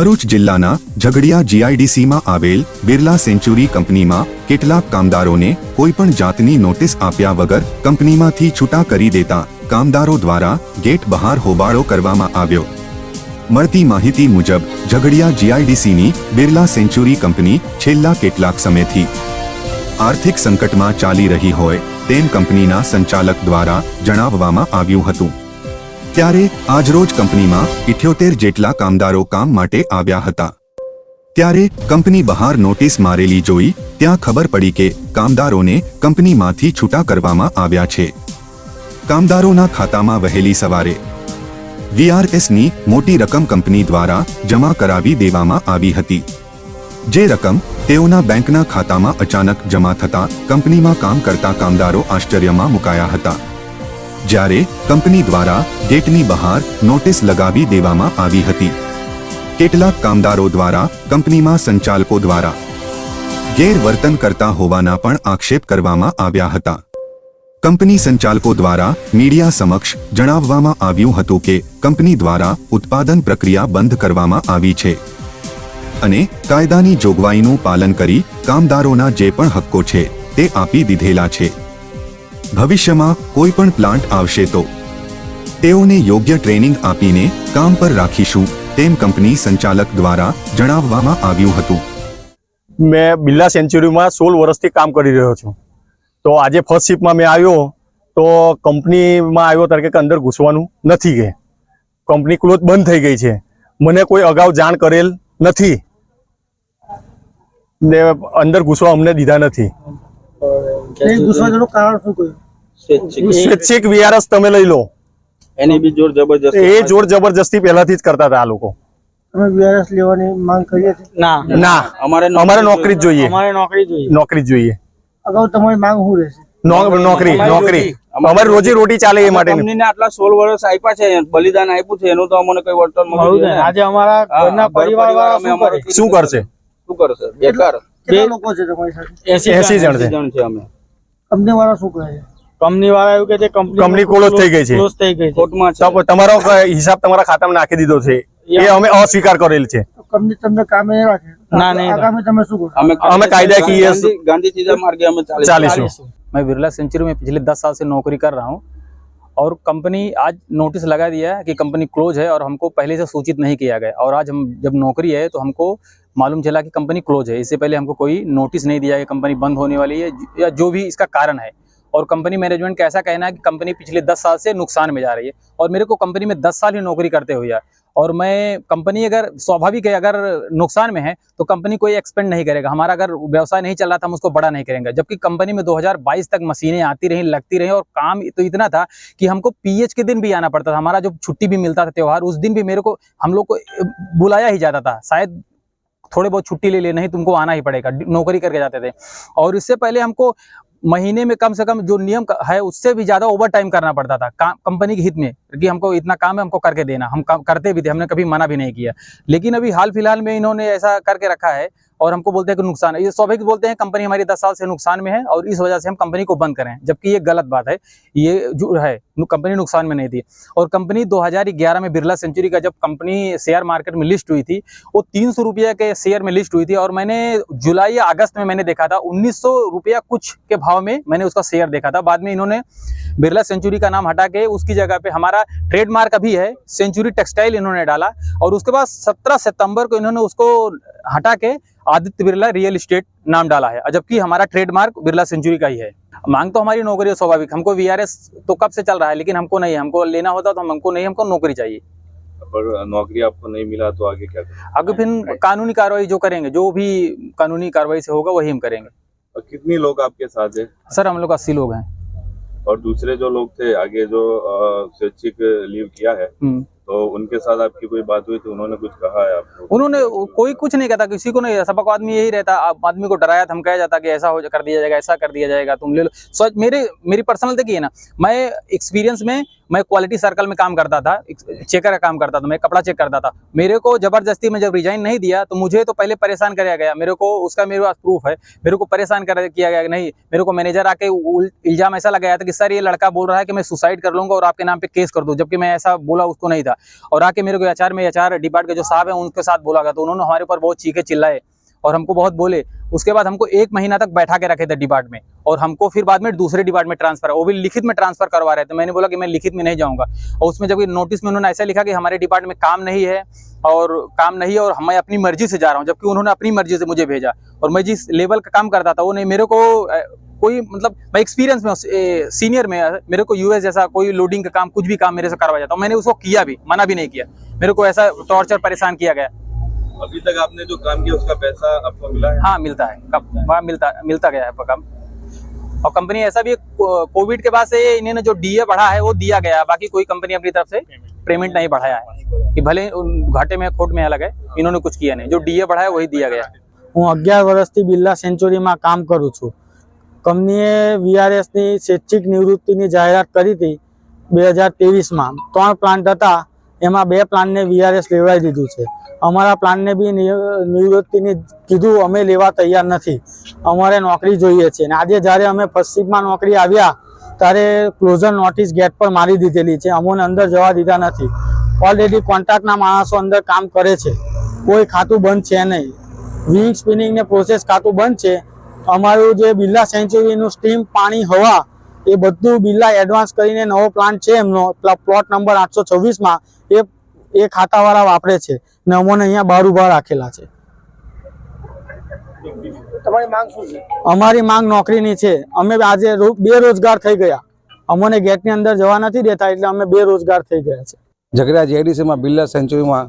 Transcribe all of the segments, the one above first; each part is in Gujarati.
ભરૂચ જિલ્લાના ઝઘડિયા જીઆઈડીસીમાં આવેલ બિરલા સેન્ચુરી કંપનીમાં કેટલાક કામદારોને કોઈ પણ જાતની નોટિસ આપ્યા વગર કંપનીમાંથી છૂટા કરી દેતા કામદારો દ્વારા ગેટ બહાર હોબાળો કરવામાં આવ્યો. મળતી માહિતી મુજબ, ઝઘડિયા જીઆઈડીસીની બિરલા સેન્ચુરી કંપની છેલ્લા કેટલાક સમયથી આર્થિક સંકટમાં ચાલી રહી હોય તેમ કંપનીના સંચાલક દ્વારા જણાવવામાં આવ્યું હતું. ત્યારે આજરોજ કંપનીમાં ઇઠ્યોતેર જેટલા કામદારો કામ માટે આવ્યા હતા. ત્યારે કંપની બહાર નોટિસ મારેલી જોઈ ત્યાં ખબર પડી કે કામદારોને કંપનીમાંથી છૂટા કરવામાં આવ્યા છે. કામદારોના ખાતામાં વહેલી સવારે વીઆરએસની મોટી રકમ કંપની દ્વારા જમા કરાવી દેવામાં આવી હતી. જે રકમ તેઓના બેંકના ખાતામાં અચાનક જમા થતા કંપનીમાં કામ કરતા કામદારો આશ્ચર્યમાં મુકાયા હતા. જ્યારે કંપની દ્વારા ગેટની બહાર નોટિસ લગાવી દેવામાં આવી હતી. કેટલાક કામદારો દ્વારા કંપનીમાં સંચાલકો દ્વારા ગેરવર્તન કરતા હોવાના પણ આક્ષેપ કરવામાં આવ્યા હતા. કંપની સંચાલકો દ્વારા મીડિયા સમક્ષ જણાવવામાં આવ્યું હતું કે કંપની દ્વારા ઉત્પાદન પ્રક્રિયા બંધ કરવામાં આવી છે અને કાયદાની જોગવાઈનું પાલન કરી કામદારોના જે પણ હક્કો છે તે આપી દીધેલા છે. ભવિષ્યમાં કોઈ પણ પ્લાન્ટ આવશે તો. તેઓને યોગ્ય ટ્રેનિંગ આપીને કામ પર રાખીશું, તેમ કંપની સંચાલક દ્વારા જણાવવામાં આવ્યું હતું. મેં બિરલા સેન્ચુરીમાં સોળ વર્ષથી કામ કરી રહ્યો છું. તો આજે ફર્સ્ટ શિપમાં મેં આવ્યો, તો કંપનીમાં આવ્યો ત્યારે કે અંદર ઘૂસવાનું નથી કે. કંપની ક્લોઝ બંધ થઈ ગઈ છે. મને કોઈ અગાઉ જાણ કરેલ નથી. ને અંદર ઘૂસવા અમને દીધા નથી. ઘૂસવાનું કારણ શું કહ્યું? સ્વૈચ્છિક. વીઆરએસ તમે લઈ લો. એની બી જોર જબરજસ્તી એ જોર જબરજસ્તી પહેલાથી જ કરતા હતા આ લોકો. તમે વીઆરએસ લેવાની માંગ કરી ના. ના. અમારે અમારે નોકરી જ જોઈએ. અમારે નોકરી જોઈએ. નોકરી જોઈએ. અગાઉ તમારી માંગ શું રહેશે? નોકરી નોકરી. રોજી. રોજી રોટી ચાલે એ માટે કંપનીને આટલા સોળ વર્ષ આપ્યા છે બલિદાન આપ્યું છે એનું તો અમને કઈ વળતર મળવું મળવું જોઈએ જોઈએ. ને. આજે અમારા ઘરના પરિવાર વાળા શું શું કરશે? શું કરશે? બેકાર. કેટલા લોકો છે તમારી સાથે? જણ છે અમે. કંપની વાળા શું કહે છે કંપની વાળા એવું કે છે કંપની કંપની close થઈ ગઈ છે. ક્લોઝ થઈ ગઈ છે કોર્ટમાં છે તો તમારો ક- હિસાબ તમારા ખાતામાં નાખી દીધો છે એ અમે અસ્વીકાર કરેલ છે તો કંપની તમને કામે નહીં રાખે ના, નહીં આગામી તમે શું કરશો અમે અમે કાયદાકીય ગાંધી ગાંધી ચીજા માર્ગે અમે ચાલીશું. ચાલીશું मैं बिरला सेंचुरी में पिछले दस साल से नौकरी कर रहा हूँ और कंपनी आज नोटिस लगा दिया है कि कंपनी क्लोज है और हमको पहले से सूचित नहीं किया गया और आज हम जब नौकरी है तो हमको मालूम चला कि कंपनी क्लोज है। इससे पहले हमको कोई नोटिस नहीं दिया कि कंपनी बंद होने वाली है, या जो भी इसका कारण है। और कंपनी मैनेजमेंट का ऐसा कहना है कि कंपनी पिछले दस साल से नुकसान में जा रही है। और मेरे को कंपनी में दस साल ही नौकरी करते हुए और मैं, कंपनी अगर स्वाभाविक है, अगर नुकसान में है तो कंपनी कोई एक्सपेंड नहीं करेगा। हमारा अगर व्यवसाय नहीं चल रहा था, हम उसको बड़ा नहीं करेंगे। जबकि कंपनी में 2022 तक मशीनें आती रहीं, लगती रही, और काम तो इतना था कि हमको पीएच के दिन भी आना पड़ता था। हमारा जो छुट्टी भी मिलता था, त्यौहार, उस दिन भी मेरे को, हम लोग को बुलाया ही जाता था। शायद थोड़े बहुत छुट्टी ले ले नहीं तुमको आना ही पड़ेगा नौकरी करके जाते थे। और इससे पहले हमको महीने में कम से कम जो नियम है, उससे भी ज़्यादा ओवर टाइम करना पड़ता था कंपनी के हित में, कि हमको इतना काम है, हमको करके देना, हम करते भी थे, हमने कभी मना भी नहीं किया। लेकिन अभी हाल फ़िलहाल में इन्होंने ऐसा करके रखा है और हमको बोलते हैं कि नुकसान है। ये स्वाभाविक बोलते हैं, कंपनी हमारी दस साल से नुकसान में है और इस वजह से हम कंपनी को बंद करें। जबकि ये गलत बात है। ये जो है कंपनी नुकसान में नहीं थी। और कंपनी 2011 में बिरला सेंचुरी का जब कंपनी शेयर मार्केट में लिस्ट हुई थी, वो तीन सौ रुपया के शेयर में लिस्ट हुई थी और मैंने जुलाई या अगस्त में मैंने देखा था, उन्नीस सौ रुपया कुछ के भाव में मैंने उसका शेयर देखा था। बाद में इन्होंने बिरला सेंचुरी का नाम हटा के उसकी जगह पे हमारा ट्रेडमार्क अभी है, सेंचुरी टेक्सटाइल इन्होंने डाला और उसके बाद सत्रह सितंबर को इन्होंने उसको हटा के आदित्य बिरला रियल इस्टेट नाम डाला है। जबकि हमारा ट्रेडमार्क बिरला सेंचुरी का ही है। मांग तो हमारी नौकरी है स्वाभाविक। हमको वीआरएस तो कब से चल रहा है लेकिन हमको नहीं हमको लेना होता तो हमको नहीं हमको नौकरी चाहिए। पर नौकरी आपको नहीं मिला तो आगे क्या आगे फिर कानूनी कार्रवाई जो करेंगे जो भी कानूनी कार्रवाई से होगा वही हम करेंगे। और कितने लोग आपके साथ है? सर हम लोग अस्सी लोग हैं। और दूसरे जो लोग थे आगे जो स्वैच्छिक लीव किया है हम्म। तो उनके साथ आपकी कोई बात हुई थी उन्होंने कुछ कहा है आपको? उन्होंने कोई कुछ नहीं कहता किसी को नहीं सबक आदमी यही रहता। आदमी को डराया धमकाया जाता कि ऐसा हो कर दिया जाएगा, ऐसा कर दिया जाएगा। तुम ले लो। सो मेरे, मेरी पर्सनल देखिए ना, मैं एक्सपीरियंस में, मैं क्वालिटी सर्कल में काम करता था। चेकर का काम करता था। मैं कपड़ा चेक करता था। मेरे को ज़बरदस्ती में जब रिजाइन नहीं दिया तो मुझे तो पहले परेशान कराया गया। मेरे को, उसका मेरे पास प्रूफ है। मेरे को परेशान कर, किया गया नहीं, मेरे को मैनेजर आके इल्ज़ाम ऐसा लगाया था कि, सर, ये लड़का बोल रहा है कि मैं सुसाइड कर लूँगा और आपके नाम पे केस कर दूँ। जबकि मैं ऐसा बोला उसको नहीं था। और आके मेरे को एचआर में एचआर डिपार्ट के जो साहब हैं, उनके साथ बोला गया। तो उन्होंने हमारे ऊपर बहुत चीखे चिल्लाए और हमको बहुत बोले। उसके बाद हमको एक महीना तक बैठा के रखे थे डिपार्ट में और हमको फिर बाद में दूसरे डिपार्ट में ट्रांसफ़र, वो भी लिखित में ट्रांसफ़र करवा रहे थे। मैंने बोला कि मैं लिखित में नहीं जाऊँगा। और उसमें जब नोटिस में उन्होंने ऐसा लिखा कि हमारे डिपार्ट में काम नहीं है और काम नहीं है और मैं अपनी मर्ज़ी से जा रहा हूँ, जबकि उन्होंने अपनी मर्ज़ी से मुझे भेजा। और मैं जिस लेवल का काम करता था, वो नहीं, मेरे को कोई मतलब मैं एक्सपीरियंस में सीनियर में अ, मेरे को यूएस जैसा कोई लोडिंग का काम कुछ भी काम मेरे से करवाया जाता और मैंने उसको किया भी मना भी नहीं किया मेरे को ऐसा टॉर्चर परेशान किया गया अभी तक आपने जो काम किया उसका पैसा आपको मिला है हाँ मिलता है कब वहाँ मिलता मिलता गया है काम और कंपनी ऐसा भी है, को- कोविड के बाद से इन्होंने जो डीए बढ़ा है वो दिया गया है बाकी कोई कंपनी अपनी तरफ से पेमेंट नहीं बढ़ाया है कि भले उन घाटे में खोट में अलग है इन्होंने कुछ किया नहीं जो डीए बढ़ा है वही दिया गया है હું અગિયાર વર્ષથી બિરલા સેન્ચુરીમાં કામ કરું છું કંપનીએ વીઆરએસની સ્વૈચ્છિક નિવૃત્તિની જાહેરાત કરી હતી બે હજાર ત્રેવીસમાં. ત્રણ પ્લાન્ટ હતા, એમાં બે પ્લાન્ટને વીઆરએસ લેવડાવી દીધું છે. અમારા પ્લાન્ટને બી નિવૃત્તિની કીધું, અમે લેવા તૈયાર નથી. અમારે નોકરી જોઈએ છે. અને આજે જ્યારે અમે ફર્સ્ટ શિફ્ટમાં નોકરી આવ્યા, ત્યારે ક્લોઝર નોટિસ ગેટ પર મારી દીધેલી છે. અમોને અંદર જવા દીધા નથી. ઓલરેડી કોન્ટ્રાક્ટના માણસો અંદર કામ કરે છે. કોઈ ખાતું બંધ છે નહીં. વિંગ સ્પિનિંગને પ્રોસેસ ખાતું બંધ છે. અમારું જે બિરલા સેન્ચુરીનું સ્ટીમ પાણી હવા એ બધું બિરલા એડવાન્સ કરીને નવો પ્લાન્ટ છે એમનો. પ્લોટ નંબર આઠસો છવ્વીસમાં એ એ ખાતાવાળા વાપરે છે ને અમોને અહીંયા બહાર ઊભા રાખેલા છે. તમારી માંગ શું છે? અમારી માંગ નોકરીની છે. અમે આજે રો- બેરોજગાર થઈ ગયા. અમોને ગેટની અંદર જવા નથી દેતા એટલે અમે બેરોજગાર થઈ ગયા છે. ઝઘડા જેડીસીમાં બિરલા સેન્ચુરીમાં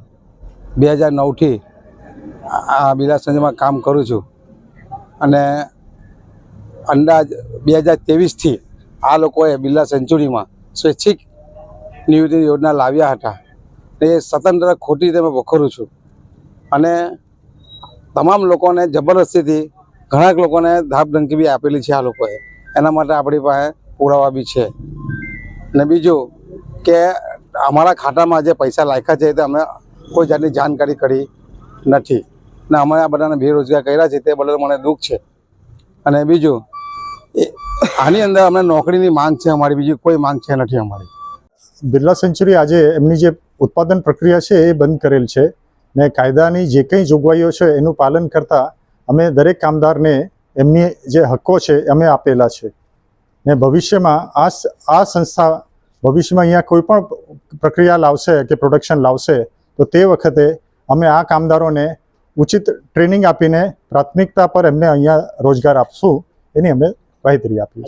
બે હજાર નવથી આ બિરલા સેન્ચુરીમાં કામ કરું છું. અને અંદાજ બે હજાર ત્રેવીસથી આ લોકોએ બિરલા સેન્ચુરીમાં સ્વૈચ્છિક નિવૃત્તિ યોજના લાવ્યા હતા. એ સ્વતંત્ર ખોટી રીતે મેં વખોરું છું. અને તમામ લોકોને જબરદસ્તીથી ઘણા લોકોને ધાપધમકી બી આપેલી છે આ લોકોએ. એના માટે આપણી પાસે પુરાવા બી છે. અને બીજું કે અમારા ખાતામાં જે પૈસા લાખ્યા છે તે અમે કોઈ જાતની જાણકારી કરી નથી. ને અમે આ બધાને બેરોજગાર કર્યા છે, તે બદલ મને દુઃખ છે. અને બીજું આની અંદર અમને નોકરીની માંગ છે અમારી, બીજી કોઈ માંગ છે નથી અમારી. બિરલા સેન્ચુરી આજે એમની જે ઉત્પાદન પ્રક્રિયા છે, એ બંધ કરેલ છે ને કાયદાની જે કંઈ જોગવાઈઓ છે, એનું પાલન કરતાં અમે દરેક કામદારને એમની જે હક્કો છે, અમે આપેલા છે. ને ભવિષ્યમાં આ આ સંસ્થા ભવિષ્યમાં અહીંયા કોઈ પણ પ્રક્રિયા લાવશે કે પ્રોડક્શન લાવશે, તો તે વખતે અમે આ કામદારોને ઉચિત ટ્રેનિંગ આપીને પ્રાથમિકતા પર એમને અહીંયા રોજગાર આપશું એની અમે માહિતી આપશો?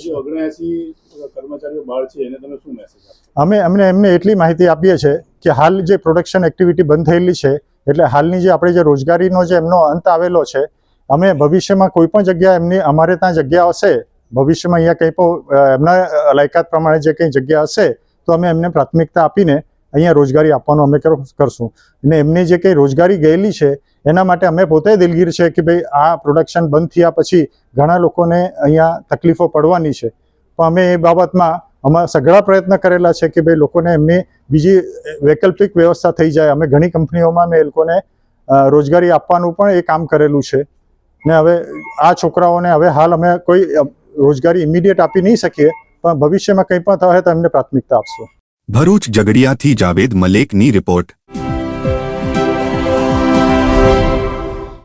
અમે અમને એમને એટલી માહિતી આપીએ છીએ કે હાલ જે પ્રોડક્શન એક્ટિવિટી બંધ થયેલી છે એટલે હાલની જે આપણે જે રોજગારીનો જે એમનો અંત આવેલો છે અમે ભવિષ્યમાં કોઈ પણ જગ્યા એમની અમારે ત્યાં જગ્યા હશે ભવિષ્યમાં અહીંયા કંઈ પણ એમના લાયકાત પ્રમાણે જે કંઈ જગ્યા હશે તો અમે એમને પ્રાથમિકતા આપીને અહીંયા રોજગારી આપવાનું અમે કર- કરશું. અને એમની જે કંઈ રોજગારી ગયેલી છે એના માટે અમે પોતે દિલગીર છે કે ભાઈ આ પ્રોડક્શન બંધ થયા પછી ઘણા લોકોને અહીંયા તકલીફો પડવાની છે. પણ અમે એ બાબતમાં અમારા સઘળા પ્રયત્ન કરેલા છે કે ભાઈ લોકોને એમની બીજી વૈકલ્પિક વ્યવસ્થા થઈ જાય. અમે ઘણી કંપનીઓમાં મેં એ લોકોને રોજગારી આપવાનું પણ એ કામ કરેલું છે. ને હવે આ છોકરાઓને હવે હાલ અમે કોઈ રોજગારી ઇમિડિયેટ આપી નહીં શકીએ, પણ ભવિષ્યમાં કંઈ પણ થાય તો એમને પ્રાથમિકતા આપશું. ભરૂચ જગડિયાથી જાવેદ મલેકની રિપોર્ટ.